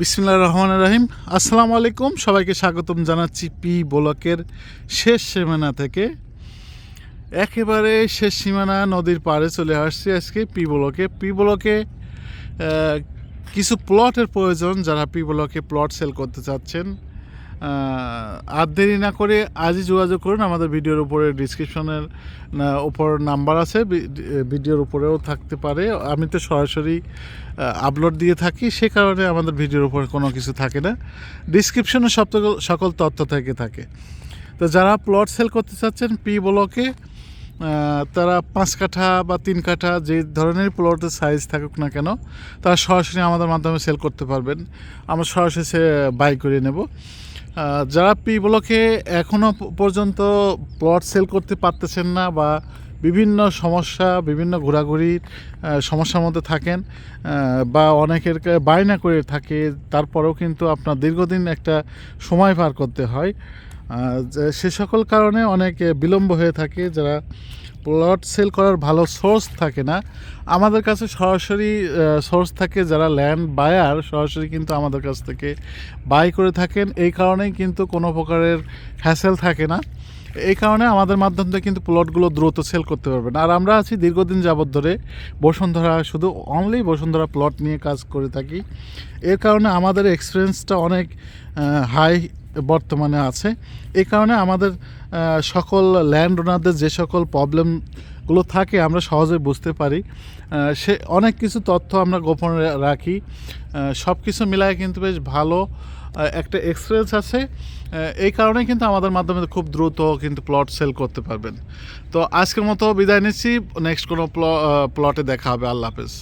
বিসমিল্লাহ রহমান রাহিম। আসসালামু আলাইকুম। সবাইকে স্বাগতম জানাচ্ছি পি ব্লকের শেষ সীমানা থেকে। একেবারে শেষ সীমানা নদীর পাড়ে চলে আসছি আজকে পি ব্লকে। পি ব্লকে কিছু প্লটের প্রয়োজন যারা পি ব্লকে প্লট সেল করতে চাচ্ছেন। আর দেরি না করে আজই যোগাযোগ করুন। আমাদের ভিডিওর উপরে ডিসক্রিপশনের উপর নাম্বার আছে। ভিডিওর উপরেও থাকতে পারে। আমি তো সরাসরি আপলোড দিয়ে থাকি, সে কারণে আমাদের ভিডিওর উপরে কোনো কিছু থাকে না। ডিসক্রিপশনে সব সকল তথ্য থেকে থাকে। তো যারা প্লট সেল করতে চাচ্ছেন পি ব্লকে তারা পাঁচ কাঠা বা তিন কাঠা যে ধরনের প্লটের সাইজ থাকুক না কেন, তারা সরাসরি আমাদের মাধ্যমে সেল করতে পারবেন। আমরা সরাসরি সে বাই করে নেব। যারা পি ব্লকে এখনও পর্যন্ত প্লট সেল করতে পারতেছেন না বা বিভিন্ন সমস্যা, বিভিন্ন ঘোরাঘুরির সমস্যার মধ্যে থাকেন বা অনেকের বায়না করে থাকে, তারপরেও কিন্তু আপনার দীর্ঘদিন একটা সময় পার করতে হয়। সে সকল কারণে অনেক বিলম্ব হয়ে থাকে, যারা প্লট সেল করার ভালো সোর্স থাকে না। আমাদের কাছে সরাসরি সোর্স থাকে যারা ল্যান্ড বায়ার সরাসরি কিন্তু আমাদের কাছ থেকে বাই করে থাকেন। এই কারণেই কিন্তু কোনো প্রকারের হ্যাসেল থাকে না। এই কারণে আমাদের মাধ্যম থেকে কিন্তু প্লটগুলো দ্রুত সেল করতে পারবেন। আর আমরা আছি দীর্ঘদিন যাবৎ ধরে বসুন্ধরা, শুধু অনলি বসুন্ধরা প্লট নিয়ে কাজ করে থাকি। এর কারণে আমাদের এক্সপিরিয়েন্সটা অনেক হাই বর্তমানে আছে। এই কারণে আমাদের সকল ল্যান্ড ওনারদের যে সকল প্রবলেমগুলো থাকে আমরা সহজে বুঝতে পারি। সে অনেক কিছু তথ্য আমরা গোপন রাখি। সব কিছু মিলায় কিন্তু বেশ ভালো একটা এক্সপিরিয়েন্স আছে। এই কারণে কিন্তু আমাদের মাধ্যমে খুব দ্রুত কিন্তু প্লট সেল করতে পারবেন। তো আজকের মতো বিদায় নিচ্ছি। নেক্সট কোনো প্ল প্লটে দেখা হবে। আল্লাহ হাফেজ।